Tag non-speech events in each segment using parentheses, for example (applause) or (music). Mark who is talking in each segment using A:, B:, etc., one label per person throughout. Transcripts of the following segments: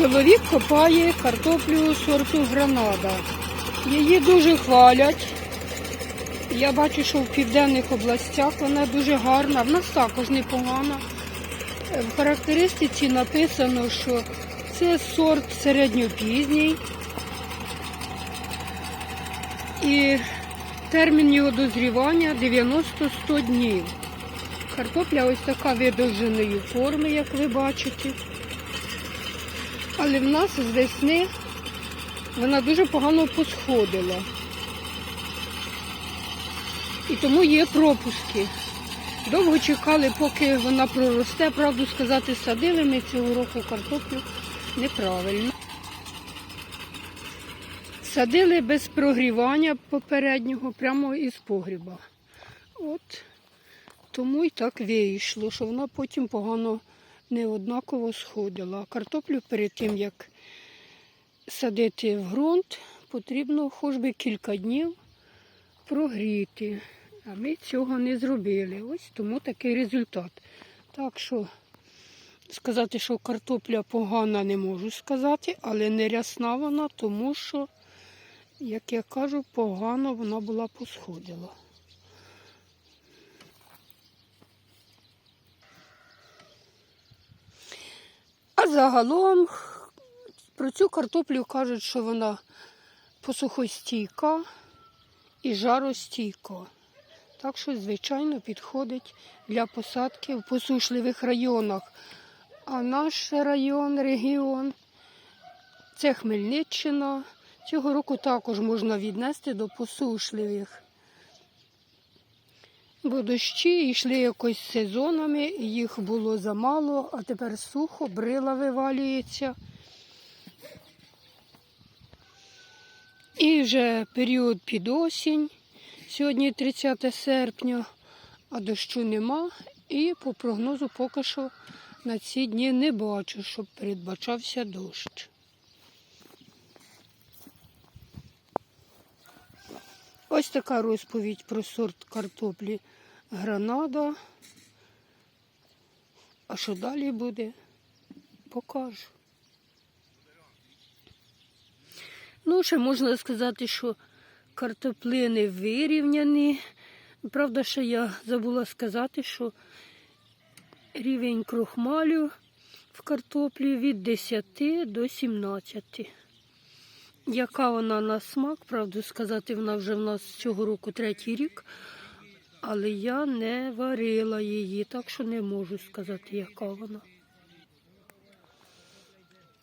A: Чоловік копає картоплю сорту гранада. Її дуже хвалять. Я бачу, що в південних областях вона дуже гарна, в нас також непогана. Е, В характеристиці написано, що це сорт середньопізній. І термін його дозрівання 90-100 днів. Картопля ось така видовженої форми, як ви бачите. Але в нас з весни вона дуже погано посходила. І тому є пропуски. Довго чекали, поки вона проросте. Правду сказати, садили ми цього року картоплю неправильно. Садили без прогрівання попереднього, прямо із погріба. От тому і так вийшло, що вона потім погано неоднаково сходила. Картоплю перед тим, як садити в ґрунт, потрібно хоч би кілька днів прогріти. А ми цього не зробили. Ось тому такий результат. Так що сказати, що картопля погана, не можу сказати, але не рясна вона, тому що, як я кажу, погано вона була посходила. Загалом про цю картоплю кажуть, що вона посухостійка і жаростійка. Так що, звичайно, підходить для посадки в посушливих районах. А наш район, регіон це Хмельниччина. Цього року також можна віднести до посушливих. Бо дощі йшли якось сезонами, їх було замало, а тепер сухо, брила вивалюється. І вже період під осінь, сьогодні 30 серпня, а дощу нема. І по прогнозу поки що на ці дні не бачу, щоб передбачався дощ. Ось така розповідь про сорт картоплі гранада. А що далі буде, покажу. Ну, ще можна сказати, що картоплини вирівняні. Правда, ще я забула сказати, що рівень крохмалю в картоплі від 10 до 17. Яка вона на смак, правду сказати, вона вже в нас цього року третій рік, але я не варила її, так що не можу сказати, яка вона.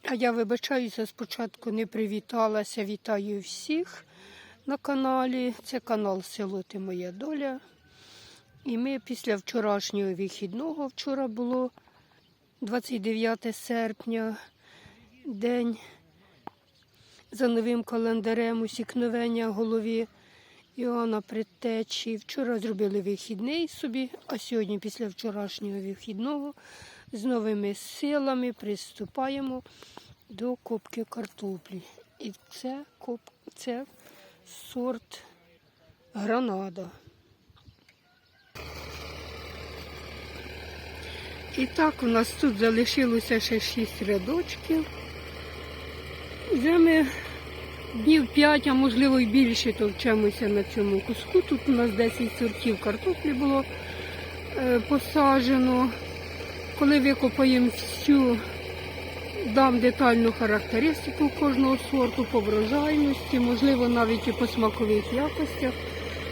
A: А я вибачаюся, спочатку не привіталася. Вітаю всіх на каналі. Це канал Село Ти Моя Доля. І ми після вчорашнього вихідного, вчора було 29 серпня, день за новим календарем усікновення голові Іоанна Предтечі. Вчора зробили вихідний собі, а сьогодні, після вчорашнього вихідного, з новими силами приступаємо до копки картоплі. І це, коп... це сорт гранада. І так, у нас тут залишилося ще 6 рядочків. Вже ми днів 5, а можливо і більше товчемося на цьому куску. Тут у нас 10 сортів картоплі було е, посаджено. Коли викопаємо всю, дам детальну характеристику кожного сорту по врожайності, можливо, навіть і по смакових якостях.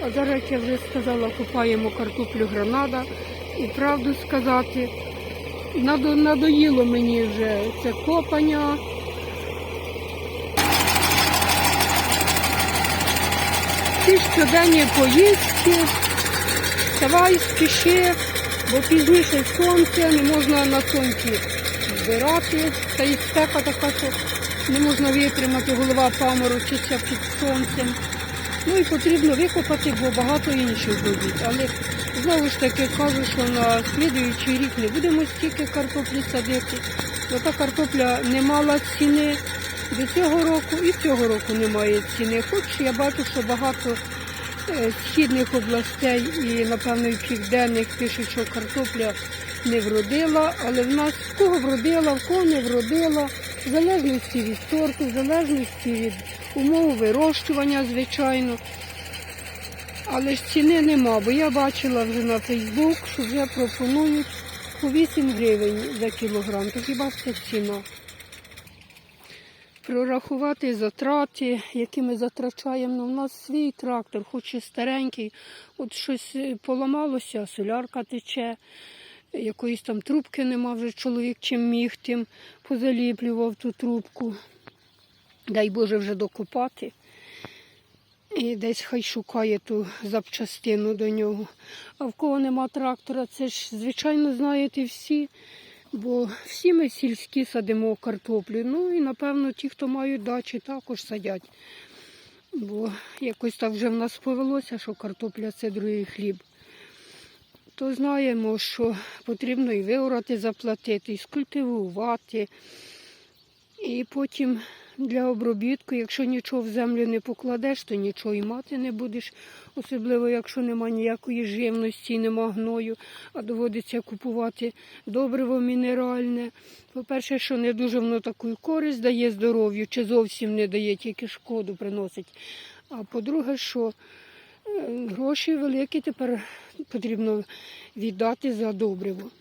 A: А зараз, я вже сказала, копаємо картоплю гранада. І правду сказати, надо- надоїло мені вже це копання. Ці щоденні поїздки, давай спіши, бо пізніше сонце, не можна на сонці збирати. Та і спека така, що не можна витримати, голова паморочиться під сонцем. Ну і потрібно викопати, бо багато інших робіт. Але знову ж таки кажу, що на слідуючий рік не будемо стільки картоплі садити. Бо та картопля не мала ціни до цього року і цього року немає ціни. Хоч я бачу, що багато е, східних областей і, напевно, і південних пишуть, що картопля не вродила, але в нас в кого вродила, в кого не вродила. В залежності від сорту, в залежності від умов вирощування, звичайно. Але ж ціни нема, бо я бачила вже на Фейсбук, що вже пропонують по 8 гривень за кілограм. То хіба ж це ціна? Прорахувати затрати, які ми затрачаємо. Ну, у нас свій трактор, хоч і старенький, от щось е, поламалося, солярка тече, якоїсь там трубки нема, вже чоловік чим міг, тим позаліплював ту трубку. Дай Боже вже докопати. І десь хай шукає ту запчастину до нього. А в кого нема трактора, це ж, звичайно, знаєте всі. Бо всі ми сільські садимо картоплю. Ну і напевно ті, хто мають дачі, також садять. Бо якось так вже в нас повелося, що картопля це другий хліб. То знаємо, що потрібно і виорати заплатити, і скультивувати. І потім для обробітку, якщо нічого в землю не покладеш, то нічого і мати не будеш. Особливо, якщо нема ніякої живності, нема гною, а доводиться купувати добриво мінеральне. По-перше, що не дуже воно таку користь дає здоров'ю, чи зовсім не дає, тільки шкоду приносить. А по-друге, що е, гроші великі тепер потрібно віддати за добриво.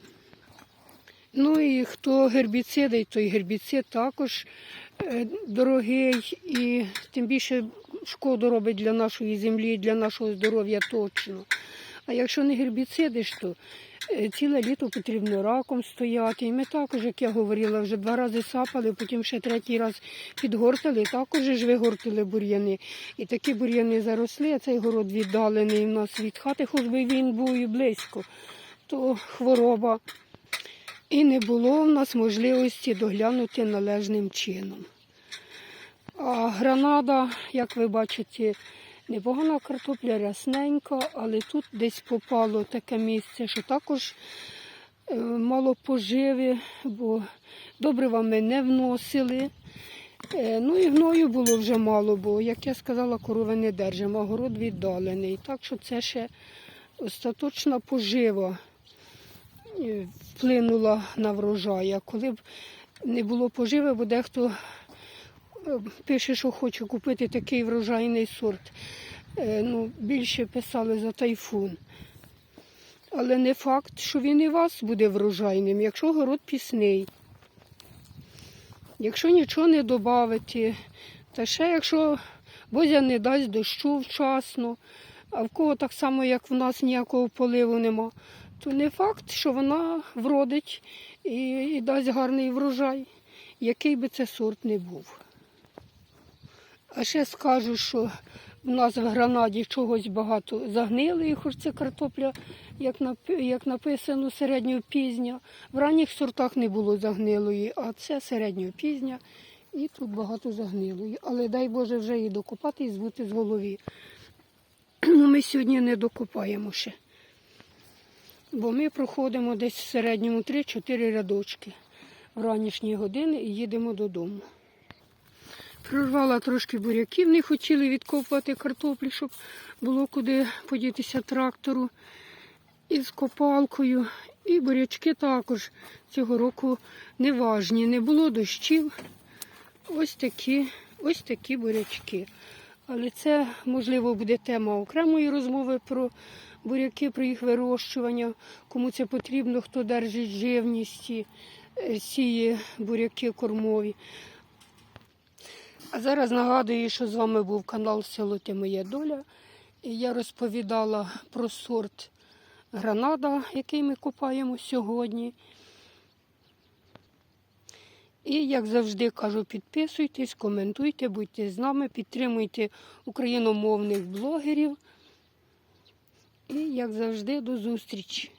A: Ну і хто гербіциди, той гербіцид також е, дорогий і тим більше шкоду робить для нашої землі, для нашого здоров'я точно. А якщо не гербіциди, ж то е, ціле літо потрібно раком стояти. І ми також, як я говорила, вже два рази сапали, потім ще третій раз підгортали, також ж вигортили бур'яни. І такі бур'яни заросли, а цей город віддалений в нас від хати, хоч би він був і близько, то хвороба. І не було в нас можливості доглянути належним чином. А гранада, як ви бачите, непогана картопля рясненька, але тут десь попало таке місце, що також е, мало поживи, бо добрива ми не вносили. Е, Ну і гною було вже мало, бо, як я сказала, корови не держимо, а город віддалений. Так що це ще остаточна пожива вплинула на врожай. А коли б не було поживи, бо дехто е, пише, що хоче купити такий врожайний сорт. Е, Ну, більше писали за тайфун. Але не факт, що він і вас буде врожайним, якщо город пісний. Якщо нічого не додати, та ще якщо Бозя не дасть дощу вчасно, а в кого так само, як в нас ніякого поливу нема, то не факт, що вона вродить і, і дасть гарний врожай, який би це сорт не був. А ще скажу, що в нас в гранаді чогось багато загнили, хоч це картопля, як, як написано, середньопізня. В ранніх сортах не було загнилої, а це середньопізня. І тут багато загнилої. Але дай Боже вже її докопати і збути з голові. (clears throat) Ми сьогодні не докопаємо ще. Бо ми проходимо десь в середньому 3-4 рядочки в ранішні години і їдемо додому. Прорвала трошки буряків, не хотіли відкопувати картоплі, щоб було куди подітися трактору із копалкою. І бурячки також цього року неважні. Не було дощів. Ось такі, ось такі бурячки. Але це, можливо, буде тема окремої розмови про буряки, про їх вирощування, кому це потрібно, хто держить живність, і, е, сіє буряки кормові. А зараз нагадую, що з вами був канал Село Ти Моя Доля. І я розповідала про сорт гранада, який ми копаємо сьогодні. І, як завжди кажу, підписуйтесь, коментуйте, будьте з нами, підтримуйте україномовних блогерів. І, як завжди, до зустрічі!